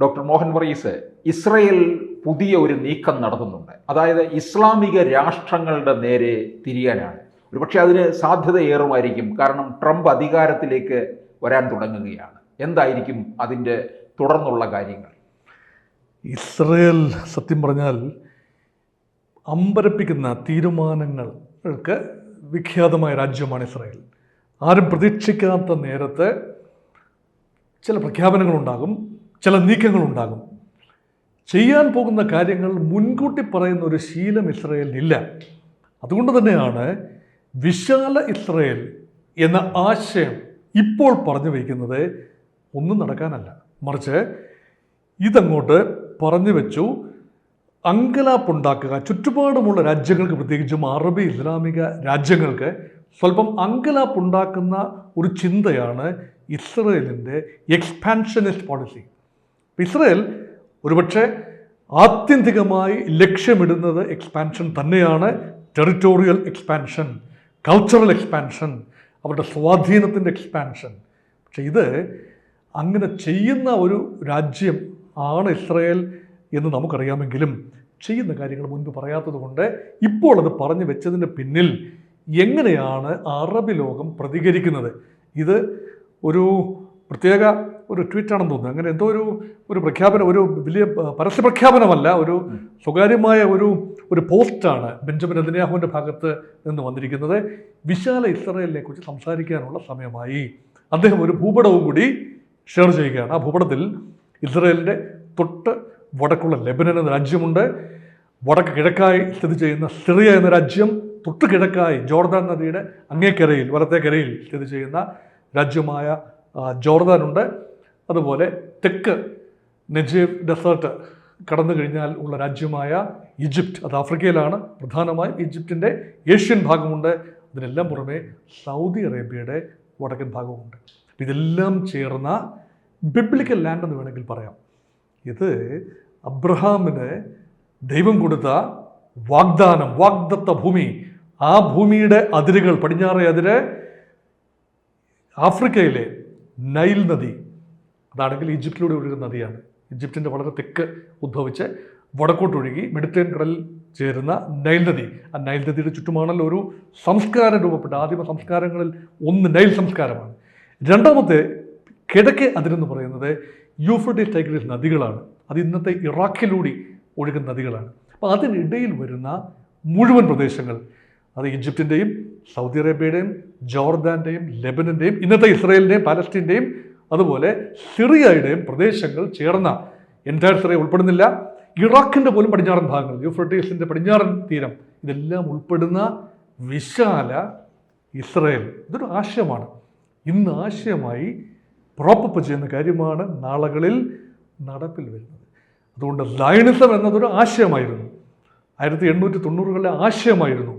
Doctor Mohan worries Israel പുതിയ ഒരു നീക്കം നടത്തുന്നുണ്ട്. അതായത് ഇസ്ലാമിക രാഷ്ട്രങ്ങളുടെ നേരെ തിരിയാനാണ്. ഒരുപക്ഷെ അതിന് സാധ്യത ഏറുമായിരിക്കും കാരണം ട്രംപ് അധികാരത്തിലേക്ക് വരാൻ തുടങ്ങുകയാണ്. എന്തായിരിക്കും അതിന്റെ തുടർന്നുള്ള കാര്യങ്ങൾ? ഇസ്രയേൽ സത്യം പറഞ്ഞാൽ അമ്പരപ്പിക്കുന്ന തീരുമാനങ്ങൾക്ക് വിഖ്യാതമായ രാജ്യമാണ് ഇസ്രയേൽ. ആരും പ്രതീക്ഷിക്കാത്ത നേരത്തെ ചില പ്രഖ്യാപനങ്ങളുണ്ടാകും. ചില നീക്കങ്ങളുണ്ടാകും. ചെയ്യാൻ പോകുന്ന കാര്യങ്ങൾ മുൻകൂട്ടി പറയുന്ന ഒരു ശീലം ഇസ്രയേലിനില്ല. അതുകൊണ്ട് തന്നെയാണ് വിശാല ഇസ്രയേൽ എന്ന ആശയം ഇപ്പോൾ പറഞ്ഞു വയ്ക്കുന്നത് ഒന്നും നടക്കാനല്ല. മറിച്ച് ഇതങ്ങോട്ട് പറഞ്ഞു വെച്ചു. അങ്കലാപ്പുണ്ടാക്കുക ചുറ്റുപാടുമുള്ള രാജ്യങ്ങൾക്ക് പ്രത്യേകിച്ചും അറബി ഇസ്ലാമിക രാജ്യങ്ങൾക്ക് സ്വല്പം അങ്കലാപ്പുണ്ടാക്കുന്ന ഒരു ചിന്തയാണ് ഇസ്രയേലിന്റെ എക്സ്പാൻഷനിസ്റ്റ് പോളിസി ഇസ്രയേൽ ഒരുപക്ഷെ ആത്യന്തികമായി ലക്ഷ്യമിടുന്നത് എക്സ്പാൻഷൻ തന്നെയാണ് ടെറിറ്റോറിയൽ എക്സ്പാൻഷൻ കൾച്ചറൽ എക്സ്പാൻഷൻ അവരുടെ സ്വാധീനത്തിന്റെ എക്സ്പാൻഷൻ പക്ഷെ ഇത് അങ്ങനെ ചെയ്യുന്ന ഒരു രാജ്യം ആണ് ഇസ്രയേൽ എന്ന് നമുക്കറിയാമെങ്കിലും ചെയ്യുന്ന കാര്യങ്ങൾ മുൻപ് പറയാത്തതുകൊണ്ട് ഇപ്പോൾ അത് പറഞ്ഞു വെച്ചതിന്റെ പിന്നിൽ എങ്ങനെയാണ് അറബി ലോകം പ്രതികരിക്കുന്നത്? ഇത് ഒരു പ്രത്യേക ഒരു ട്വീറ്റാണെന്ന് തോന്നുന്നു. അങ്ങനെ എന്തോ ഒരു ഒരു പ്രഖ്യാപനം ഒരു വലിയ പരസ്യ പ്രഖ്യാപനമല്ല ഒരു സ്വകാര്യമായ ഒരു ഒരു പോസ്റ്റാണ് ബെഞ്ചമിൻ നെതന്യാഹുവിന്റെ ഭാഗത്ത് നിന്ന് വന്നിരിക്കുന്നത്. വിശാല ഇസ്രയേലിനെ കുറിച്ച് സംസാരിക്കാനുള്ള സമയമായി. അദ്ദേഹം ഒരു ഭൂപടവും കൂടി ഷെയർ ചെയ്യുകയാണ്. ആ ഭൂപടത്തിൽ ഇസ്രയേലിന്റെ തൊട്ട് വടക്കുള്ള ലെബനൻ എന്ന രാജ്യമുണ്ട്. വടക്ക് കിഴക്കായി സ്ഥിതി ചെയ്യുന്ന സിറിയ എന്ന രാജ്യം തൊട്ട് കിഴക്കായി ജോർദാൻ നദിയുടെ അങ്ങേക്കരയിൽ വലത്തേക്കരയിൽ സ്ഥിതി ചെയ്യുന്ന രാജ്യമായ ജോർദാനുണ്ട് അതുപോലെ തെക്ക് നജീബ് ഡെസേർട്ട് കടന്നു കഴിഞ്ഞാൽ ഉള്ള രാജ്യമായ ഈജിപ്റ്റ് അത് ആഫ്രിക്കയിലാണ്. പ്രധാനമായും ഈജിപ്തിന്റെ ഏഷ്യൻ ഭാഗമുണ്ട്. അതിനെല്ലാം പുറമെ സൗദി അറേബ്യയുടെ വടക്കൻ ഭാഗമുണ്ട് ഇതെല്ലാം ചേർന്ന ബിബ്ലിക്കൽ ലാൻഡ് എന്ന് വേണമെങ്കിൽ പറയാം. ഇത് അബ്രഹാമിന് ദൈവം കൊടുത്ത വാഗ്ദാനം വാഗ്ദത്ത ഭൂമി. ആ ഭൂമിയുടെ അതിരുകൾ പടിഞ്ഞാറേ അതിര് ആഫ്രിക്കയിലെ നൈൽ നദി. അതാണെങ്കിൽ ഈജിപ്തിലൂടെ ഒഴുകുന്ന നദിയാണ്. ഈജിപ്തിന്റെ വളരെ തെക്ക് ഉദ്ഭവിച്ച് വടക്കോട്ടൊഴുകി മെഡിറ്ററേനിയൻ കടലിൽ ചേരുന്ന നൈൽ നദി. ആ നൈൽ നദിയുടെ ചുറ്റുമാണല്ലോ ഒരു സംസ്കാരം രൂപപ്പെട്ട ആദിമ സംസ്കാരങ്ങളിൽ ഒന്ന് നൈൽ സംസ്കാരമാണ്. രണ്ടാമത്തെ കിഴക്കേ അതിരെന്ന് പറയുന്നത് യൂഫ്രട്ടീസ് ടൈഗ്രീസ് നദികളാണ്. അത് ഇന്നത്തെ ഇറാഖിലൂടെ ഒഴുകുന്ന നദികളാണ്. അപ്പോൾ അതിനിടയിൽ വരുന്ന മുഴുവൻ പ്രദേശങ്ങൾ അത് ഈജിപ്തിന്റെയും സൗദി അറേബ്യയുടെയും ജോർദാന്റെയും ലെബനന്റെയും ഇന്നത്തെ ഇസ്രയേലിന്റെയും പാലസ്തീന്റെയും അതുപോലെ സിറിയയുടെയും പ്രദേശങ്ങൾ ചേർന്ന എന്റയർ സിറിയ ഉൾപ്പെടുന്നില്ല. ഇറാഖിന്റെ പോലും പടിഞ്ഞാറൻ ഭാഗങ്ങൾ യൂഫ്രട്ടീസിന്റെ പടിഞ്ഞാറൻ തീരം ഇതെല്ലാം ഉൾപ്പെടുന്ന വിശാല ഇസ്രയേൽ. ഇതൊരു ആശയമാണ്. ഇന്ന് ആശയമായി പ്രോപ്പപ്പ് ചെയ്യുന്ന കാര്യമാണ് നാളുകളിൽ നടപ്പിൽ വരുന്നത്. അതുകൊണ്ട് ലയണിസം എന്നതൊരു ആശയമായിരുന്നു. ആയിരത്തി എണ്ണൂറ്റി തൊണ്ണൂറുകളിലെ ആശയമായിരുന്നു.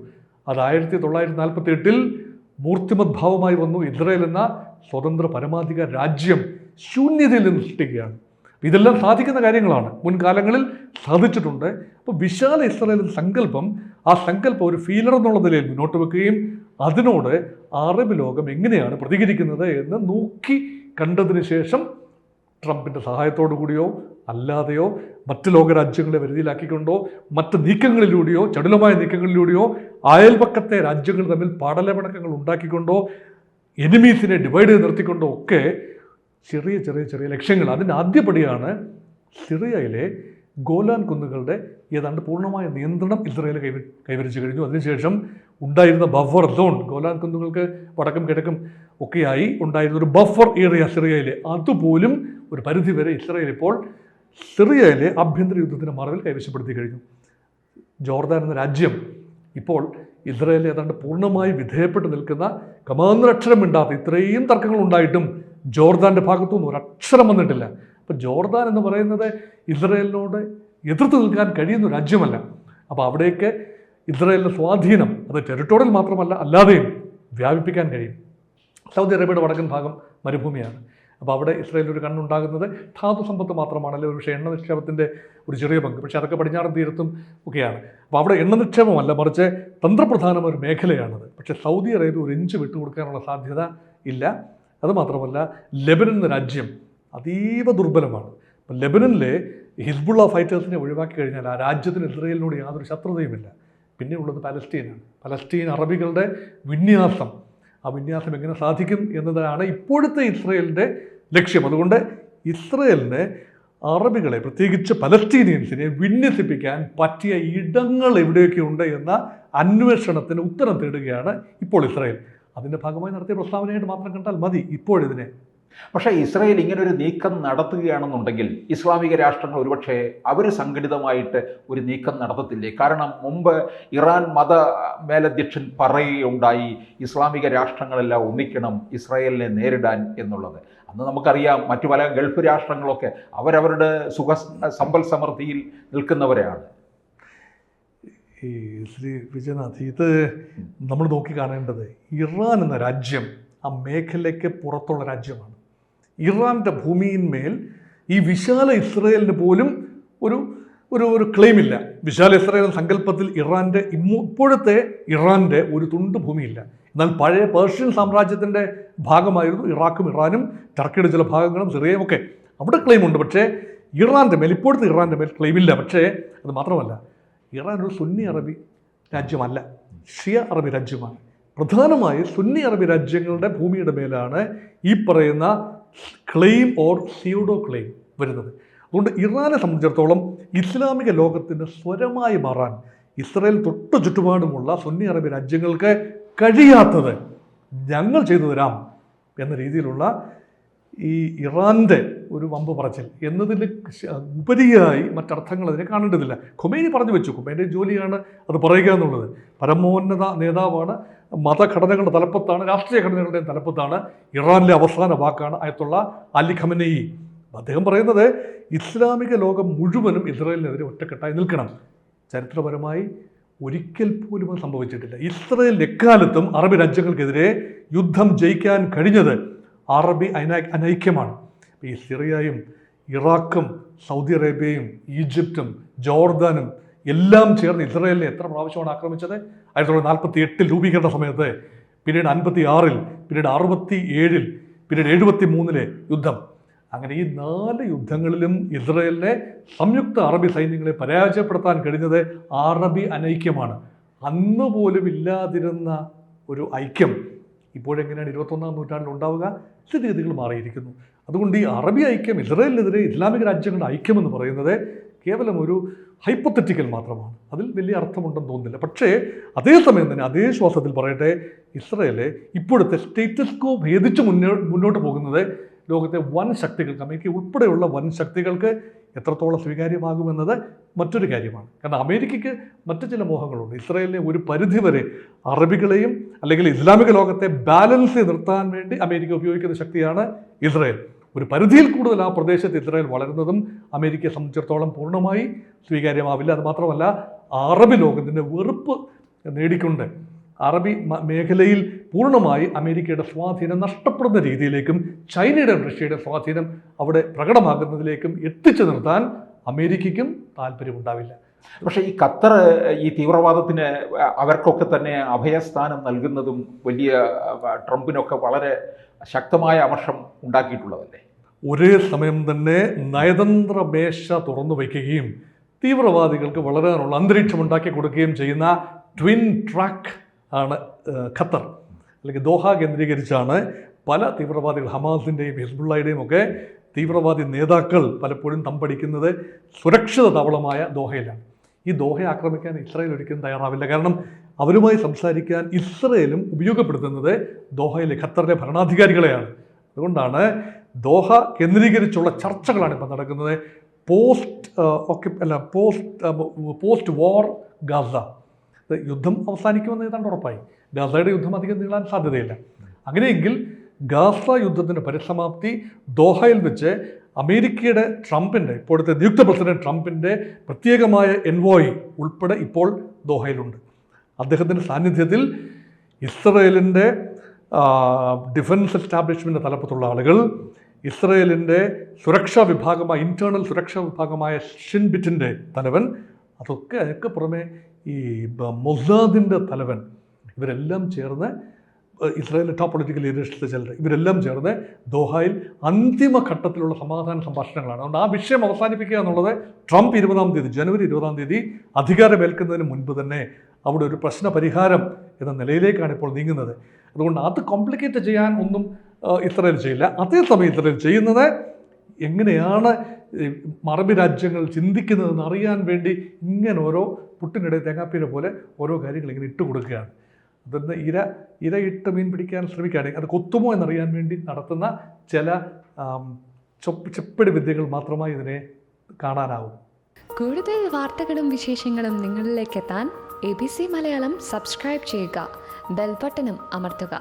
അത് ആയിരത്തി തൊള്ളായിരത്തി നാൽപ്പത്തി എട്ടിൽ മൂർത്തിമത് ഭാവമായി വന്നു ഇസ്രയേൽ എന്ന സ്വതന്ത്ര പരമാധികാര രാജ്യം ശൂന്യതയിൽ നിന്ന് സൃഷ്ടിക്കുകയാണ്. ഇതെല്ലാം സാധിക്കുന്ന കാര്യങ്ങളാണ്. മുൻകാലങ്ങളിൽ സാധിച്ചിട്ടുണ്ട്. അപ്പോൾ വിശാല ഇസ്രായേൽ എന്ന സങ്കല്പം ആ സങ്കല്പം ഒരു ഫീലർ എന്നുള്ള നിലയിൽ മുന്നോട്ട് വെക്കുകയും അതിനോട് അറബ് ലോകം എങ്ങനെയാണ് പ്രതികരിക്കുന്നത് എന്ന് നോക്കി കണ്ടതിന് ശേഷം ട്രംപിന്റെ സഹായത്തോടു കൂടിയോ അല്ലാതെയോ മറ്റ് ലോകരാജ്യങ്ങളെ വരുതിയിലാക്കിക്കൊണ്ടോ മറ്റ് നീക്കങ്ങളിലൂടെയോ ചടുലമായ നീക്കങ്ങളിലൂടെയോ അയൽപക്കത്തെ രാജ്യങ്ങൾ തമ്മിൽ പാടലപിണക്കങ്ങൾ ഉണ്ടാക്കിക്കൊണ്ടോ എനിമീസിനെ ഡിവൈഡ് ചെയ്ത് നിർത്തിക്കൊണ്ടോ ഒക്കെ ചെറിയ ചെറിയ ചെറിയ ലക്ഷ്യങ്ങൾ. അതിന്റെ ആദ്യപടിയാണ് സിറിയയിലെ ഗോലാൻ കുന്നുകളുടെ ഏതാണ്ട് പൂർണമായ നിയന്ത്രണം ഇസ്രയേൽ കൈവ കൈവരിച്ചു കഴിഞ്ഞു. അതിനുശേഷം ഉണ്ടായിരുന്ന ബഫർ സോൺ ഗോലാൻ കുന്നുകൾക്ക് വടക്കും കിഴക്കും ഒക്കെയായി ഉണ്ടായിരുന്ന ഒരു ബഫർ ഏറിയ സിറിയയിലെ. അതുപോലും ഒരു പരിധി വരെ ഇസ്രയേൽ ഇപ്പോൾ സിറിയയിലെ ആഭ്യന്തര യുദ്ധത്തിന്റെ മറവിൽ കൈവശപ്പെടുത്തി കഴിഞ്ഞു. ജോർദാൻ എന്ന രാജ്യം ഇപ്പോൾ ഇസ്രയേൽ ഏതാണ്ട് പൂർണമായി വിധേയപ്പെട്ട് നിൽക്കുന്ന കമാന്നൊരക്ഷരം മിണ്ടാത്ത ഇത്രയും തർക്കങ്ങൾ ഉണ്ടായിട്ടും ജോർദാന്റെ ഭാഗത്തുനിന്ന് ഒരു അക്ഷരം വന്നിട്ടില്ല. അപ്പോൾ ജോർദാൻ എന്ന് പറയുന്നത് ഇസ്രയേലിനോട് എതിർത്ത് നിൽക്കാൻ കഴിയുന്ന രാജ്യമല്ല. അപ്പോൾ അവിടേക്ക് ഇസ്രയേലിന്റെ സ്വാധീനം അത് ടെറിട്ടോറിയൽ മാത്രമല്ല അല്ലാതെയും വ്യാപിപ്പിക്കാൻ കഴിയും. സൗദി അറേബ്യയുടെ വടക്കൻ ഭാഗം മരുഭൂമിയാണ്. അപ്പോൾ അവിടെ ഇസ്രായേലിൽ ഒരു കണ്ണുണ്ടാകുന്നത് ധാതു സമ്പത്ത് മാത്രമാണല്ലോ ഒരു പക്ഷേ എണ്ണ നിക്ഷേപത്തിന്റെ ഒരു ചെറിയ പങ്ക്. പക്ഷേ അതൊക്കെ പടിഞ്ഞാറൻ തീരത്തും ഒക്കെയാണ്. അപ്പോൾ അവിടെ എണ്ണ നിക്ഷേപമല്ല മറിച്ച് തന്ത്രപ്രധാനമായ ഒരു മേഖലയാണത്. പക്ഷേ സൗദി അറേബ്യ ഒരു ഇഞ്ച് വിട്ടുകൊടുക്കാനുള്ള സാധ്യത ഇല്ല. അതുമാത്രമല്ല ലെബനൻ എന്ന രാജ്യം അതീവ ദുർബലമാണ്. അപ്പം ലെബനനിലെ ഹിസ്ബുള്ള ഫൈറ്റേഴ്സിനെ ഒഴിവാക്കി കഴിഞ്ഞാൽ ആ രാജ്യത്തിന് ഇസ്രയേലിനോട് യാതൊരു ശത്രുതയുമില്ല. പിന്നെയുള്ളത് പലസ്തീനാണ് പലസ്തീൻ അറബികളുടെ വിന്യാസം. ആ വിന്യാസം എങ്ങനെ സാധിക്കും എന്നതാണ് ഇപ്പോഴത്തെ ഇസ്രയേലിന്റെ ലക്ഷ്യം. അതുകൊണ്ട് ഇസ്രയേലിന് അറബികളെ പ്രത്യേകിച്ച് പലസ്തീനിയൻസിനെ വിന്യസിപ്പിക്കാൻ പറ്റിയ ഇടങ്ങൾ എവിടെയൊക്കെ ഉണ്ട് എന്ന അന്വേഷണത്തിന് ഉത്തരം തേടുകയാണ് ഇപ്പോൾ ഇസ്രയേൽ. അതിന്റെ ഭാഗമായി നടത്തിയ പ്രസ്താവനയായിട്ട് മാത്രം കണ്ടാൽ മതി. ഇപ്പോഴിതിനെ പക്ഷേ ഇസ്രായേൽ ഇങ്ങനൊരു നീക്കം നടത്തുകയാണെന്നുണ്ടെങ്കിൽ ഇസ്ലാമിക രാഷ്ട്രങ്ങൾ ഒരുപക്ഷെ അവർ സംഘടിതമായിട്ട് ഒരു നീക്കം നടത്തത്തില്ലേ? കാരണം മുമ്പ് ഇറാൻ മത മേലധ്യക്ഷൻ പറയുകയുണ്ടായി ഇസ്ലാമിക രാഷ്ട്രങ്ങളെല്ലാം ഒന്നിക്കണം ഇസ്രായേലിനെ നേരിടാൻ എന്നുള്ളത്. അന്ന് നമുക്കറിയാം മറ്റു പല ഗൾഫ് രാഷ്ട്രങ്ങളൊക്കെ അവരവരുടെ സുഖ സമ്പൽ സമൃദ്ധിയിൽ നിൽക്കുന്നവരാണ്. ഈ ശ്രീ വിജയനാഥ് ഇത് നമ്മൾ നോക്കി കാണേണ്ടത് ഇറാൻ എന്ന രാജ്യം ആ മേഖലയ്ക്ക് പുറത്തുള്ള രാജ്യമാണ്. ഇറാന്റെ ഭൂമിയിന്മേൽ ഈ വിശാല ഇസ്രയേലിന് പോലും ഒരു ഒരു ഒരു ക്ലെയിമില്ല. വിശാല ഇസ്രയേൽ സങ്കല്പത്തിൽ ഇറാന്റെ ഇപ്പോഴത്തെ ഇറാന്റെ ഒരു തുണ്ട് ഭൂമിയില്ല. എന്നാൽ പഴയ പേർഷ്യൻ സാമ്രാജ്യത്തിന്റെ ഭാഗമായിരുന്നു ഇറാഖും ഇറാനും ടർക്കിയുടെ ചില ഭാഗങ്ങളും സിറിയയും ഒക്കെ. അവിടെ ക്ലെയിമുണ്ട് പക്ഷേ ഇറാന്റെ മേൽ ഇപ്പോഴത്തെ ഇറാന്റെ മേൽ ക്ലെയിമില്ല പക്ഷേ അത് മാത്രമല്ല ഇറാൻ ഒരു സുന്നി അറബി രാജ്യമല്ല. ഷിയ അറബി രാജ്യമാണ്. പ്രധാനമായും സുന്നി അറബി രാജ്യങ്ങളുടെ ഭൂമിയുടെ മേലാണ് ഈ പറയുന്ന ക്ലെയിം ഓർ സ്യൂഡോ ക്ലെയിം വരുന്നത്. അതുകൊണ്ട് ഇറാനെ സംബന്ധിച്ചിടത്തോളം ഇസ്ലാമിക ലോകത്തിന്റെ സ്വരമായി മാറാൻ ഇസ്രയേൽ തൊട്ടു ചുറ്റുപാടുമുള്ള സുന്നി അറബി രാജ്യങ്ങൾക്ക് കഴിയാത്തത് ഞങ്ങൾ ചെയ്തു തരാം എന്ന രീതിയിലുള്ള ഈ ഇറാന്റെ ഒരു വമ്പ് പറച്ചിൽ. എന്നതിന് ശ- ഉപരിയായി മറ്റർത്ഥങ്ങൾ അതിനെ കാണേണ്ടതില്ല. ഖുമേനി പറഞ്ഞു വെച്ചു. ഖുമൈന്റെ ജോലിയാണ് അത് പറയുക എന്നുള്ളത്. പരമോന്നത നേതാവാണ് മതഘടനകളുടെ തലപ്പത്താണ് രാഷ്ട്രീയ ഘടനകളുടെയും തലപ്പത്താണ് ഇറാനിലെ അവസാന വാക്കാണ് അയത്തുള്ള അലി ഖമനയി. അദ്ദേഹം പറയുന്നത് ഇസ്ലാമിക ലോകം മുഴുവനും ഇസ്രായേലിനെതിരെ ഒറ്റക്കെട്ടായി നിൽക്കണം. ചരിത്രപരമായി ഒരിക്കൽ പോലും അത് സംഭവിച്ചിട്ടില്ല. ഇസ്രയേൽ എക്കാലത്തും അറബ് രാജ്യങ്ങൾക്കെതിരെ യുദ്ധം ജയിക്കാൻ കഴിഞ്ഞത് അറബി അനൈ അനൈക്യമാണ്. ഈ സിറിയയും ഇറാഖും സൗദി അറേബ്യയും ഈജിപ്തും ജോർദാനും എല്ലാം ചേർന്ന് ഇസ്രയേലിനെ എത്ര പ്രാവശ്യമാണ് ആക്രമിച്ചത്? ആയിരത്തി തൊള്ളായിരത്തി നാൽപ്പത്തി എട്ടിൽ രൂപീകരണ സമയത്ത് പിന്നീട് അൻപത്തി ആറിൽ പിന്നീട് അറുപത്തി ഏഴിൽ പിന്നീട് എഴുപത്തി മൂന്നിലെ യുദ്ധം. അങ്ങനെ ഈ നാല് യുദ്ധങ്ങളിലും ഇസ്രയേലിനെ സംയുക്ത അറബി സൈന്യങ്ങളെ പരാജയപ്പെടുത്താൻ കഴിഞ്ഞത് അറബി അനൈക്യമാണ്. അന്ന് പോലും ഇല്ലാതിരുന്ന ഒരു ഐക്യം ഇപ്പോഴെങ്ങനെയാണ് ഇരുപത്തൊന്നാം നൂറ്റാണ്ടിൽ ഉണ്ടാവുക? സ്ഥിതിഗതികൾ മാറിയിരിക്കുന്നു. അതുകൊണ്ട് ഈ അറബി ഐക്യം ഇസ്രയേലിനെതിരെ ഇസ്ലാമിക രാജ്യങ്ങളുടെ ഐക്യം എന്ന് പറയുന്നത് കേവലം ഒരു ഹൈപ്പത്തറ്റിക്കൽ മാത്രമാണ്. അതിൽ വലിയ അർത്ഥമുണ്ടെന്ന് തോന്നുന്നില്ല. പക്ഷേ അതേസമയം തന്നെ അതേ ശ്വാസത്തിൽ പറയട്ടെ ഇസ്രയേൽ ഇപ്പോഴത്തെ സ്റ്റേറ്റസ് കോ ഭേദിച്ച് മുന്നോ മുന്നോട്ട് പോകുന്നത് ലോകത്തെ വൻ ശക്തികൾക്ക് അമേരിക്ക ഉൾപ്പെടെയുള്ള വൻ ശക്തികൾക്ക് എത്രത്തോളം സ്വീകാര്യമാകുമെന്നത് മറ്റൊരു കാര്യമാണ്. കാരണം അമേരിക്കയ്ക്ക് മറ്റു ചില മോഹങ്ങളുണ്ട്. ഇസ്രായേലിനെ ഒരു പരിധിവരെ അറബികളെയും അല്ലെങ്കിൽ ഇസ്ലാമിക ലോകത്തെ ബാലൻസ് നിർത്താൻ വേണ്ടി അമേരിക്ക ഉപയോഗിക്കുന്ന ശക്തിയാണ് ഇസ്രായേൽ. ഒരു പരിധിയിൽ കൂടുതൽ ആ പ്രദേശത്ത് ഇസ്രായേൽ വളരുന്നതും അമേരിക്കയെ സംബന്ധിച്ചിടത്തോളം പൂർണമായി സ്വീകാര്യമാവില്ല. അത് മാത്രമല്ല അറബി ലോകത്തിന്റെ വെറുപ്പ് നേടിക്കൊണ്ട് അറബി മേഖലയിൽ പൂർണമായി അമേരിക്കയുടെ സ്വാധീനം നഷ്ടപ്പെടുന്ന രീതിയിലേക്കും ചൈനയുടെ റഷ്യയുടെ സ്വാധീനം അവിടെ പ്രകടമാകുന്നതിലേക്കും എത്തിച്ചു നിർത്താൻ അമേരിക്കയ്ക്കും താല്പര്യമുണ്ടാവില്ല. പക്ഷേ ഈ ഖത്തർ ഈ തീവ്രവാദത്തിന് അവർക്കൊക്കെ തന്നെ അഭയസ്ഥാനം നൽകുന്നതും വലിയ ട്രംപിനൊക്കെ വളരെ ശക്തമായ അമർഷം ഉണ്ടാക്കിയിട്ടുള്ളതല്ലേ? ഒരേ സമയം തന്നെ നയതന്ത്ര മേശ തുറന്നു വയ്ക്കുകയും തീവ്രവാദികൾക്ക് വളരാനുള്ള അന്തരീക്ഷം ഉണ്ടാക്കി കൊടുക്കുകയും ചെയ്യുന്ന ട്വിൻ ട്രാക്ക് ആണ് ഖത്തർ. അല്ലെങ്കിൽ ദോഹ കേന്ദ്രീകരിച്ചാണ് പല തീവ്രവാദികൾ ഹമാസിന്റെയും ഹിസ്ബുള്ളയുടെയും ഒക്കെ തീവ്രവാദി നേതാക്കൾ പലപ്പോഴും തമ്പടിക്കുന്നത് സുരക്ഷിത താവളമായ ദോഹയിലാണ്. ഈ ദോഹയെ ആക്രമിക്കാൻ ഇസ്രായേൽ ഒരിക്കലും തയ്യാറാവില്ല. കാരണം അവരുമായി സംസാരിക്കാൻ ഇസ്രയേലും ഉപയോഗപ്പെടുത്തുന്നത് ദോഹയിലെ ഖത്തറിലെ ഭരണാധികാരികളെയാണ്. അതുകൊണ്ടാണ് ദോഹ കേന്ദ്രീകരിച്ചുള്ള ചർച്ചകളാണ് ഇപ്പോൾ നടക്കുന്നത്. പോസ്റ്റ് ഒക്കെ അല്ല പോസ്റ്റ് പോസ്റ്റ് വാർ ഗാസ. യുദ്ധം അവസാനിക്കുമെന്ന് ഏതാണ്ട് ഉറപ്പായി. ഗാസയുടെ യുദ്ധം അധികം നീളാൻ സാധ്യതയില്ല. അങ്ങനെയെങ്കിൽ ഗാസ യുദ്ധത്തിന്റെ പരിസമാപ്തി ദോഹയിൽ വെച്ച് അമേരിക്കയുടെ ട്രംപിന്റെ ഇപ്പോഴത്തെ നിയുക്ത പ്രസിഡന്റ് ട്രംപിന്റെ പ്രത്യേകമായ എൻവോയി ഉൾപ്പെടെ ഇപ്പോൾ ദോഹയിലുണ്ട്. അദ്ദേഹത്തിന്റെ സാന്നിധ്യത്തിൽ ഇസ്രയേലിന്റെ ഡിഫൻസ് എസ്റ്റാബ്ലിഷ്മെന്റ് തലപ്പത്തുള്ള ആളുകൾ ഇസ്രയേലിന്റെ സുരക്ഷാ വിഭാഗമായ ഇന്റേർണൽ സുരക്ഷാ വിഭാഗമായ ഷിൻബിറ്റിന്റെ തലവൻ അതൊക്കെ അതൊക്കെ പുറമെ ഈ മൊസാദിന്റെ തലവൻ ഇവരെല്ലാം ചേർന്ന് ഇസ്രായേൽ ടോപ്പ് പൊളിറ്റിക്കൽ ലീഡേഴ്സിലെ ചിലർ ഇവരെല്ലാം ചേർന്ന് ദോഹയിൽ അന്തിമ ഘട്ടത്തിലുള്ള സമാധാന സംഭാഷണങ്ങളാണ്. അതുകൊണ്ട് ആ വിഷയം അവസാനിപ്പിക്കുക എന്നുള്ളത് ട്രംപ് ഇരുപതാം തീയതി ജനുവരി ഇരുപതാം തീയതി അധികാരമേൽക്കുന്നതിന് മുൻപ് തന്നെ അവിടെ ഒരു പ്രശ്ന പരിഹാരം എന്ന നിലയിലേക്കാണ് ഇപ്പോൾ നീങ്ങുന്നത്. അതുകൊണ്ട് അത് കോംപ്ലിക്കേറ്റ് ചെയ്യാൻ ഒന്നും ഇസ്രായേൽ ചെയ്യില്ല. അതേസമയം ഇസ്രായേൽ ചെയ്യുന്നത് എങ്ങനെയാണ് മറബി രാജ്യങ്ങൾ ചിന്തിക്കുന്നതെന്ന് അറിയാൻ വേണ്ടി ഇങ്ങനെ ഓരോ പുട്ടിനിടെ തേങ്ങാപ്പീര പോലെ ഓരോ കാര്യങ്ങൾ ഇങ്ങനെ ഇട്ട് കൊടുക്കുകയാണ്. അതൊന്ന് ഇര ഇര ഇട്ട് മീൻ പിടിക്കാൻ ശ്രമിക്കുകയാണെങ്കിൽ അത് കൊത്തുമോ എന്നറിയാൻ വേണ്ടി നടത്തുന്ന ചില ചെപ്പടി വിദ്യകൾ മാത്രമായി ഇതിനെ കാണാനാവും. കൂടുതൽ വാർത്തകളും വിശേഷങ്ങളും നിങ്ങളിലേക്ക് എത്താൻ A B C Malayalam subscribe ചെയ്യുക. ബെൽബട്ടനും അമർത്തുക.